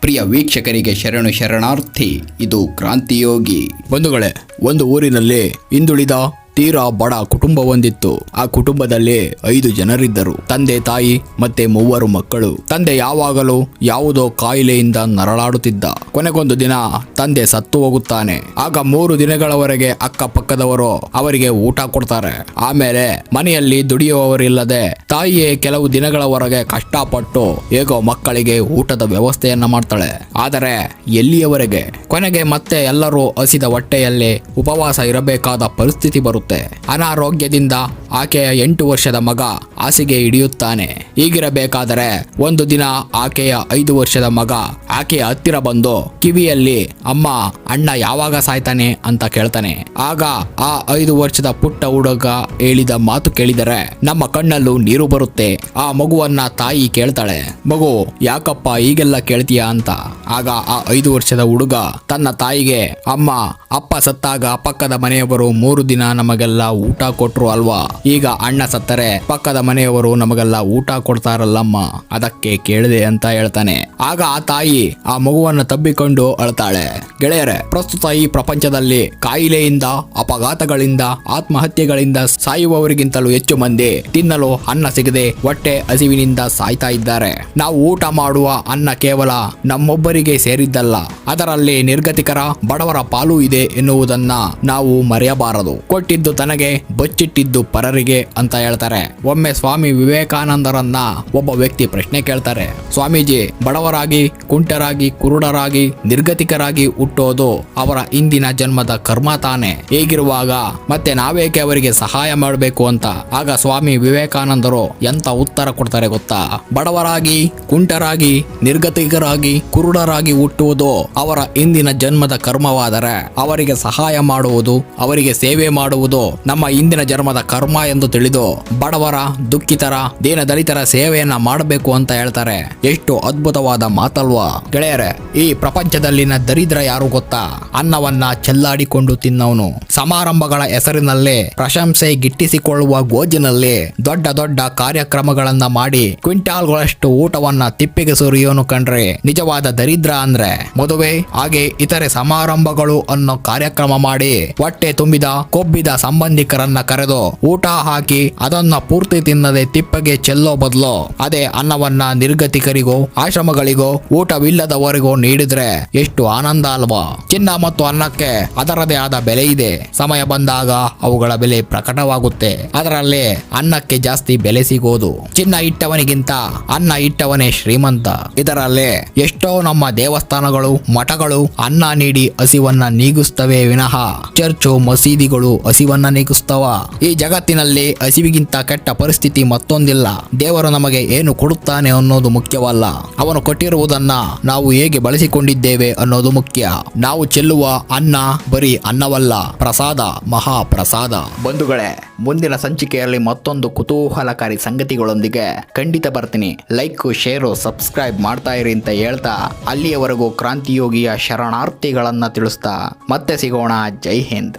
ಪ್ರಿಯ ವೀಕ್ಷಕರಿಗೆ ಶರಣು ಶರಣಾರ್ಥಿ ಇದು ಕ್ರಾಂತಿಯೋಗಿ. ಬಂಧುಗಳೇ ಒಂದು ಊರಿನಲ್ಲಿ ಹಿಂದುಳಿದ ತೀರಾ ಬಡ ಕುಟುಂಬ ಹೊಂದಿತ್ತು. ಆ ಕುಟುಂಬದಲ್ಲಿ ಐದು ಜನರಿದ್ದರು. ತಂದೆ, ತಾಯಿ ಮತ್ತೆ ಮೂವರು ಮಕ್ಕಳು. ತಂದೆ ಯಾವಾಗಲೂ ಯಾವುದೋ ಕಾಯಿಲೆಯಿಂದ ನರಳಾಡುತ್ತಿದ್ದ. ಕೊನೆಗೊಂದು ದಿನ ತಂದೆ ಸತ್ತು ಹೋಗುತ್ತಾನೆ. ಆಗ ಮೂರು ದಿನಗಳವರೆಗೆ ಅಕ್ಕಪಕ್ಕದವರು ಅವರಿಗೆ ಊಟ ಕೊಡ್ತಾರೆ. ಆಮೇಲೆ ಮನೆಯಲ್ಲಿ ದುಡಿಯುವವರಿಲ್ಲದೆ ತಾಯಿಯೇ ಕೆಲವು ದಿನಗಳವರೆಗೆ ಕಷ್ಟಪಟ್ಟು ಹೇಗೋ ಮಕ್ಕಳಿಗೆ ಊಟದ ವ್ಯವಸ್ಥೆಯನ್ನ ಮಾಡ್ತಾಳೆ. ಆದರೆ ಎಲ್ಲಿಯವರೆಗೆ? ಕೊನೆಗೆ ಮತ್ತೆ ಎಲ್ಲರೂ ಹಸಿದ ಹೊಟ್ಟೆಯಲ್ಲಿ ಉಪವಾಸ ಇರಬೇಕಾದ ಪರಿಸ್ಥಿತಿ ಬರುತ್ತೆ ಅನಾರೋಗ್ಯದಿಂದ ಆಕೆಯ ಎಂಟು ವರ್ಷದ ಮಗ ಹಾಸಿಗೆ ಹಿಡಿಯುತ್ತಾನೆ. ಹೀಗಿರಬೇಕಾದರೆ ಒಂದು ದಿನ ಆಕೆಯ ಐದು ವರ್ಷದ ಮಗ ಆಕೆಯ ಹತ್ತಿರ ಬಂದು ಕಿವಿಯಲ್ಲಿ, ಅಮ್ಮ, ಅಣ್ಣ ಯಾವಾಗ ಸಾಯ್ತಾನೆ? ಅಂತ ಕೇಳ್ತಾನೆ. ಆಗ ಆ ಐದು ವರ್ಷದ ಪುಟ್ಟ ಹುಡುಗ ಹೇಳಿದ ಮಾತು ಕೇಳಿದರೆ ನಮ್ಮ ಕಣ್ಣಲ್ಲೂ ನೀರು ಬರುತ್ತೆ. ಆ ಮಗುವನ್ನ ತಾಯಿ ಕೇಳ್ತಾಳೆ. ಮಗು, ಯಾಕಪ್ಪ ಈಗೆಲ್ಲ ಕೇಳ್ತೀಯಾ? ಅಂತ. ಆಗ ಆ ಐದು ವರ್ಷದ ಹುಡುಗ ತನ್ನ ತಾಯಿಗೆ, ಅಮ್ಮ, ಅಪ್ಪ ಸತ್ತಾಗ ಪಕ್ಕದ ಮನೆಯವರು ಮೂರು ದಿನ ನಮಗೆಲ್ಲ ಊಟ ಕೊಟ್ರು ಅಲ್ವಾ? ಈಗ ಅಣ್ಣ ಸತ್ತರೆ, ಪಕ್ಕದ ಮನೆಯವರು ನಮಗೆಲ್ಲ ಊಟ ಕೊಡ್ತಾರಲ್ಲಮ್ಮ. ಅದಕ್ಕೆ ಕೇಳಿದೆ ಅಂತ ಹೇಳ್ತಾನೆ. ಆಗ ಆ ತಾಯಿ ಆ ಮಗುವನ್ನು ತಬ್ಬಿಕೊಂಡು ಅಳ್ತಾಳೆ. ಗೆಳೆಯರೆ, ಪ್ರಸ್ತುತ ಈ ಪ್ರಪಂಚದಲ್ಲಿ ಕಾಯಿಲೆಯಿಂದ, ಅಪಘಾತಗಳಿಂದ, ಆತ್ಮಹತ್ಯೆಗಳಿಂದ ಸಾಯುವವರಿಗಿಂತಲೂ ಹೆಚ್ಚು ಮಂದಿ ತಿನ್ನಲು ಅನ್ನ ಸಿಗದೆ ಹೊಟ್ಟೆ ಹಸಿವಿನಿಂದ ಸಾಯ್ತಾ ಇದ್ದಾರೆ. ನಾವು ಊಟ ಮಾಡುವ ಅನ್ನ ಕೇವಲ ನಮ್ಮೊಬ್ಬರಿಗೆ ಸೇರಿದ್ದಲ್ಲ, ಅದರಲ್ಲಿ ನಿರ್ಗತಿಕರ, ಬಡವರ ಪಾಲು ಇದೆ ಎನ್ನುವುದನ್ನ ನಾವು ಮರೆಯಬಾರದು. ಕೊಟ್ಟಿದ್ದು ತನಗೆ, ಬಚ್ಚಿಟ್ಟಿದ್ದು ಪರರಿಗೆ ಅಂತ ಹೇಳ್ತಾರೆ. ಒಮ್ಮೆ ಸ್ವಾಮಿ ವಿವೇಕಾನಂದರನ್ನ ಒಬ್ಬ ವ್ಯಕ್ತಿ ಪ್ರಶ್ನೆ ಕೇಳ್ತಾರೆ, ಸ್ವಾಮೀಜಿ, ಬಡವರಾಗಿ, ಕುಂಟರಾಗಿ, ಕುರುಡರಾಗಿ, ನಿರ್ಗತಿಕರಾಗಿ ಹುಟ್ಟೋದು ಅವರ ಇಂದಿನ ಜನ್ಮದ ಕರ್ಮ ತಾನೆ. ಹೇಗಿರುವಾಗ? ಮತ್ತೆ ನಾವೇಕೆ ಅವರಿಗೆ ಸಹಾಯ ಮಾಡಬೇಕು ಅಂತ? ಆಗ ಸ್ವಾಮಿ ವಿವೇಕಾನಂದರು ಎಂತ ಉತ್ತರ ಕೊಡ್ತಾರೆ ಗೊತ್ತಾ? ಬಡವರಾಗಿ, ಕುಂಟರಾಗಿ, ನಿರ್ಗತಿಕರಾಗಿ, ಕುರುಡರಾಗಿ ಹುಟ್ಟುವುದು ಅವರ ಇಂದಿನ ಜನ್ಮದ ಕರ್ಮವಾದರೆ ಅವರಿಗೆ ಸಹಾಯ ಮಾಡುವುದು, ಅವರಿಗೆ ಸೇವೆ ಮಾಡುವುದು ನಮ್ಮ ಇಂದಿನ ಜನ್ಮದ ಕರ್ಮ ಎಂದು ತಿಳಿದು ಬಡವರ, ದುಃಖಿತರ ದೀನ ದಲಿತರ ಸೇವೆಯನ್ನ ಮಾಡಬೇಕು ಅಂತ ಹೇಳ್ತಾರೆ. ಎಷ್ಟು ಅದ್ಭುತವಾದ ಮಾತಲ್ವಾ. ಗೆಳೆಯರೆ, ಈ ಪ್ರಪಂಚದಲ್ಲಿನ ದರಿದ್ರ ಯಾರು ಗೊತ್ತಾ? ಅನ್ನವನ್ನ ಚೆಲ್ಲಾಡಿಕೊಂಡು ತಿನ್ನವನು. ಸಮಾರಂಭಗಳ ಹೆಸರಿನಲ್ಲೇ ಪ್ರಶಂಸೆ ಗಿಟ್ಟಿಸಿಕೊಳ್ಳುವ ಗೋಜಿನಲ್ಲಿ ದೊಡ್ಡ ದೊಡ್ಡ ಕಾರ್ಯಕ್ರಮಗಳನ್ನ ಮಾಡಿ ಕ್ವಿಂಟಾಲ್ಗಳಷ್ಟು ಊಟವನ್ನ ತಿಪ್ಪಿಗೆ ಸುರಿಯೋನು ಕಂಡ್ರೆ ನಿಜವಾದ ದರಿದ್ರ ಅಂದ್ರೆ. ಮದುವೆ, ಹಾಗೆ ಇತರೆ ಸಮಾರಂಭಗಳು ಅನ್ನೋ ಕಾರ್ಯಕ್ರಮ ಮಾಡಿ ಹೊಟ್ಟೆ ತುಂಬಿದ ಕೊಬ್ಬಿದ ಸಂಬಂಧಿಕರನ್ನ ಕರೆದು ಊಟ ಹಾಕಿ ಅದನ್ನ ಪೂರ್ತಿ ತಿನ್ನದೆ ತಿಪ್ಪಗೆ ಚೆಲ್ಲೋ ಬದಲು ಅದೇ ಅನ್ನವನ್ನ ನಿರ್ಗತಿಕರಿಗೋ, ಆಶ್ರಮಗಳಿಗೋ, ಊಟವಿಲ್ಲದವರಿಗೋ ನೀಡಿದ್ರೆ ಎಷ್ಟು ಆನಂದ ಅಲ್ವಾ? ಚಿನ್ನ ಮತ್ತು ಅನ್ನಕ್ಕೆ ಅದರದೇ ಆದ ಬೆಲೆ ಇದೆ. ಸಮಯ ಬಂದಾಗ ಅವುಗಳ ಬೆಲೆ ಪ್ರಕಟವಾಗುತ್ತೆ. ಅದರಲ್ಲೇ ಅನ್ನಕ್ಕೆ ಜಾಸ್ತಿ ಬೆಲೆ ಸಿಗೋದು. ಚಿನ್ನ ಇಟ್ಟವನಿಗಿಂತ ಅನ್ನ ಇಟ್ಟವನೇ ಶ್ರೀಮಂತ. ಇದರಲ್ಲೇ ಎಷ್ಟೋ ನಮ್ಮ ದೇವಸ್ಥಾನಗಳು, ಮಠಗಳು ಅನ್ನ ನೀಡಿ ಹಸಿವನ್ನ ನೀಗಿಸ್ತವೆ ವಿನಃ. ಚರ್ಚು, ಮಸೀದಿಗಳು ಹಸಿವನ್ನ ನೀಗಿಸ್ತವ ಈ ಜಗತ್ತಿನಲ್ಲಿ ಹಸಿವಿಗಿಂತ ಕೆಟ್ಟ ಪರಿಸ್ಥಿತಿ ಮತ್ತೊಂದಿಲ್ಲ. ದೇವರು ನಮಗೆ ಏನು ಕೊಡುತ್ತಾನೆ ಅನ್ನೋದು ಮುಖ್ಯವಲ್ಲ. ಅವನು ಕೊಟ್ಟಿರುವುದನ್ನ ನಾವು ಹೇಗೆ ಬಳಸಿಕೊಂಡಿದ್ದೇವೆ ಅನ್ನೋದು ಮುಖ್ಯ. ನಾವು ಚೆಲ್ಲುವ ಅನ್ನ ಬರೀ ಅನ್ನವಲ್ಲ, ಪ್ರಸಾದ ಮಹಾ ಪ್ರಸಾದ ಬಂಧುಗಳೇ, ಮುಂದಿನ ಸಂಚಿಕೆಯಲ್ಲಿ ಮತ್ತೊಂದು ಕುತೂಹಲಕಾರಿ ಸಂಗತಿಗಳೊಂದಿಗೆ ಖಂಡಿತ ಬರ್ತೀನಿ. ಲೈಕ್, ಶೇರು, ಸಬ್ಸ್ಕ್ರೈಬ್ ಮಾಡ್ತಾ ಇರಿ ಅಂತ ಹೇಳ್ತಾ ಅಲ್ಲಿಯವರೆಗೂ ಕ್ರಾಂತಿಯೋಗಿಯ ಶರಣಾರ್ಥಿಗಳನ್ನ ತಿಳಿಸ್ತಾ ಮತ್ತೆ ಸಿಗೋಣ. ಜೈ ಹಿಂದ್.